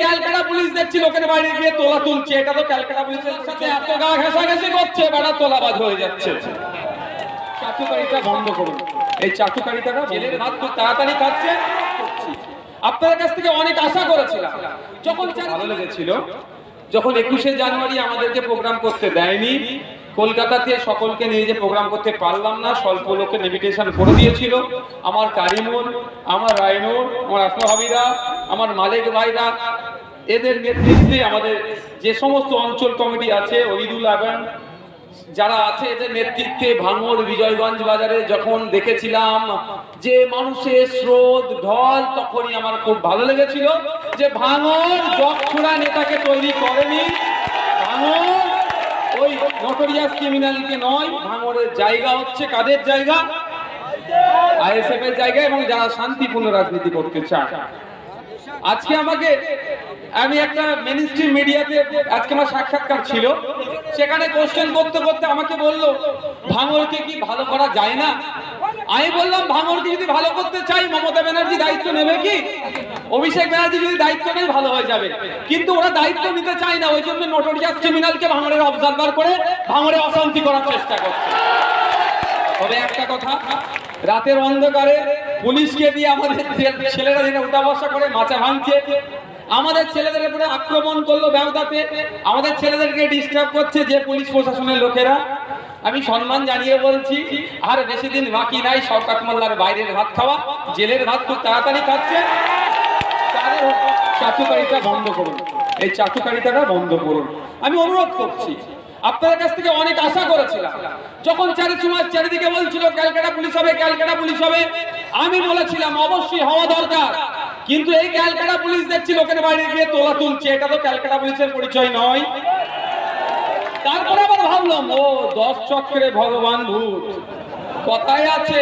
Calcutta police দেখছি লোকের বাইরে গিয়ে তোলা তুলছে। এটা তো ক্যালকাটা পুলিশের সাথে এত গা ঘেঁষাঘেঁষি করছে বেড়া তোলাবাজ হয়ে যাচ্ছে। চাটুকারিতা বন্ধ করুন। এই চাটুকারিতাটা জেলের ভাত খুব তাড়াতাড়ি খাচ্ছে। আপনাদের কাছ থেকে অনেক আশা করেছিলাম। যখন ভালো লেগেছিল। যখন একুশে জানুয়ারি আমাদেরকে প্রোগ্রাম করতে দেয়নি কলকাতাতে সকলকে নিয়ে যে প্রোগ্রাম করতে পারলাম না স্বল্প লোকের ইনভিটেশন করে দিয়েছিল। আমার কারিমুল আমার রায়নুর আমার আসমাহাবিরা আমার মালিক ভাইরা, এদের নেতৃত্বে আমাদের যে সমস্ত অঞ্চল কমিটি আছে ওইদুল আগান যারা আছে, এদের নেতৃত্বে ভাঙড় বিজয়গঞ্জ বাজারে যখন দেখেছিলাম যে মানুষের স্রোত, ঢল, তখনই আমার খুব ভালো লেগেছিল যে ভাঙড় জগছুড়া নেতাকে তৈরি করেনি। ভাঙড় ওই নটোরিয়াস ক্রিমিনালকে নয়, ভাঙড়ের জায়গা হচ্ছে কাদের জায়গা? আইএসএফ এর জায়গা এবং যারা শান্তিপূর্ণ রাজনীতি করতে চায়। আজকে আমাকে, আমি একটা মিনিস্ট্রি মিডিয়াতে আজকে আমার সাক্ষাৎকার ছিল। সেখানে কোশ্চেন করতে করতে আমাকে বলল ভাঙরকে কি ভালো করা যায় না? আমি বললাম ভাঙরকে যদি ভালো করতে চাই, মমতা ব্যানার্জি দায়িত্ব নেবে কি? অভিষেক ব্যানার্জি যদি দায়িত্ব নেই ভালো হয়ে যাবে। কিন্তু ওরা দায়িত্ব নিতে চায় না, ওই জন্য নোটোরিয়াস ক্রিমিনালকে ভাঙরের অবজারভার করে ভাঙরে অশান্তি করার চেষ্টা করছে। তবে একটা কথা, রাতের অন্ধকারে পুলিশকে দিয়ে আমাদের ছেলেরা দিনে উঠা বসা করে মাচা ভাঙছে, আমাদের ছেলেদের উপরে আক্রমণ করল ব্যবদাতে আমাদের ছেলেদেরকে ডিস্টার্ব করছে যে পুলিশ প্রশাসনের লোকেরা। আমি সম্মান জানিয়ে বলছি, আর বেশি দিন বাকি নাই, শওকাত মোল্লার বাইরের ভাত খাওয়া, জেলের ভাত খুব তাড়াতাড়ি খাচ্ছে। তাদের চাটুকারিতা বন্ধ করুন। এই চাটুকারিতাটা বন্ধ করুন। আমি অনুরোধ করছি আপনাদের কাছ থেকে অনেক আশা করেছিলাম। যখন চারি সময় চারিদিকে বলছিল, ক্যালকাটা পুলিশ হবে, ক্যালকাটা পুলিশ হবে, আমি বলেছিলাম, অবশ্যই হওয়া দরকার। কিন্তু এই ক্যালকাটা পুলিশ দেখছি লোকের বাইরে গিয়ে তোলা তুলছে। এটা তো ক্যালকাটা পুলিশের পরিচয় নয়। তারপরে আবার ভাবলাম, ও, দশ চক্রে ভগবান ভূত। কথায় আছে,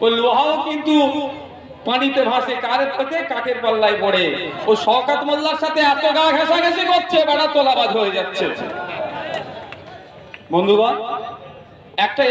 ওই লোহাও কিন্তু পানিতে ভাসে কারের থেকে কাকের পাল্লায় পড়ে। ও শকাত মোল্লার সাথে এত গা ঘেঁষাঘেঁষি করছে, বেড়া তোলাবাজ হয়ে যাচ্ছে। বন্ধুগণ, একটা